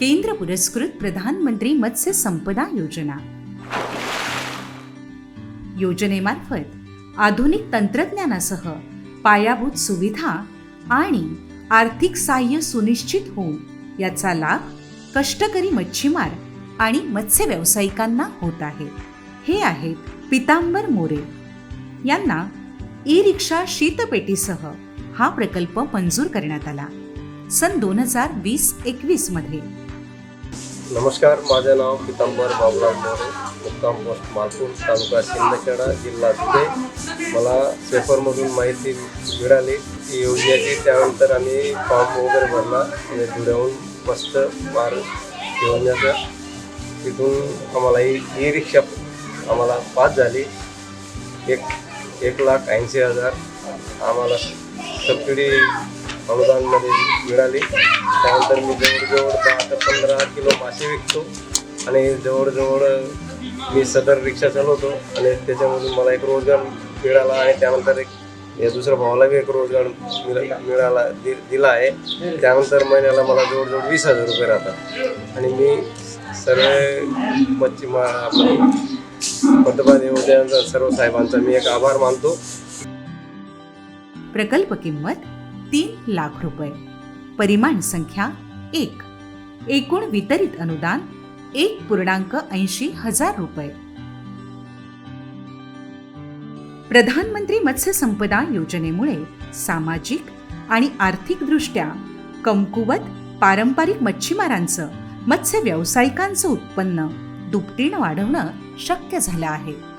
केंद्र पुरस्कृत प्रधानमंत्री मत्स्य संपदा योजना. योजनेमार्फत आधुनिक तंत्रज्ञानासह पायाभूत सुविधा आणि आर्थिक सहाय्य सुनिश्चित होऊन याचा लाभ कष्टकरी मच्छीमार आणि मत्स्य व्यावसायिकांना होत आहे. हे आहेत पितांबर मोरे. यांना ई रिक्षा शीतपेटीसह हा प्रकल्प मंजूर करण्यात आला. सन दोन हजार वीस एकवीसमध्ये. नमस्कार माझे नाव पितांबर बाबुराव मोरे मुक्काम पोस्ट मालपूर तालुका शिंदखेडा जिल्हा धुळे. मला पेपरमधून माहिती मिळाली ती योजनेची त्यानंतर आम्ही फॉर्म वगैरे भरला. आणि धुळ्याहून मस्त मार योजनेचा तिथून आम्हाला ही ई रिक्षा आम्हाला पास झाली. एक एक लाख ऐंशी हजार. आम्हाला सबसिडी अनुदानमध्ये मिळाली. त्यानंतर मी जवळजवळ दहा ते पंधरा किलो मासे विकतो. आणि जवळजवळ मी सदर रिक्षा चालवतो. आणि त्याच्यामधून मला एक रोजगार मिळाला आणि त्यानंतर एक या दुसऱ्या भावाला बी एक रोजगार मिळा मिळाला दि दिला आहे. त्यानंतर महिन्याला मला जवळजवळ वीस हजार रुपये राहतात. आणि मी सर्व मच्छीमार आपलं पंतप्रधान योजनेचा सर्व साहेबांचा मी एक आभार मानतो. प्रकल्प किंमत तीन लाख रुपये. परिमाण संख्या एक. एकूण वितरित अनुदान एक पूर्णांक ऐंशी हजार रुपये. प्रधानमंत्री मत्स्य संपदा योजनेमुळे सामाजिक आणि आर्थिकदृष्ट्या कमकुवत पारंपरिक मच्छीमारांचं मत्स्य व्यावसायिकांचं उत्पन्न दुपटीनं वाढवणं शक्य झालं आहे.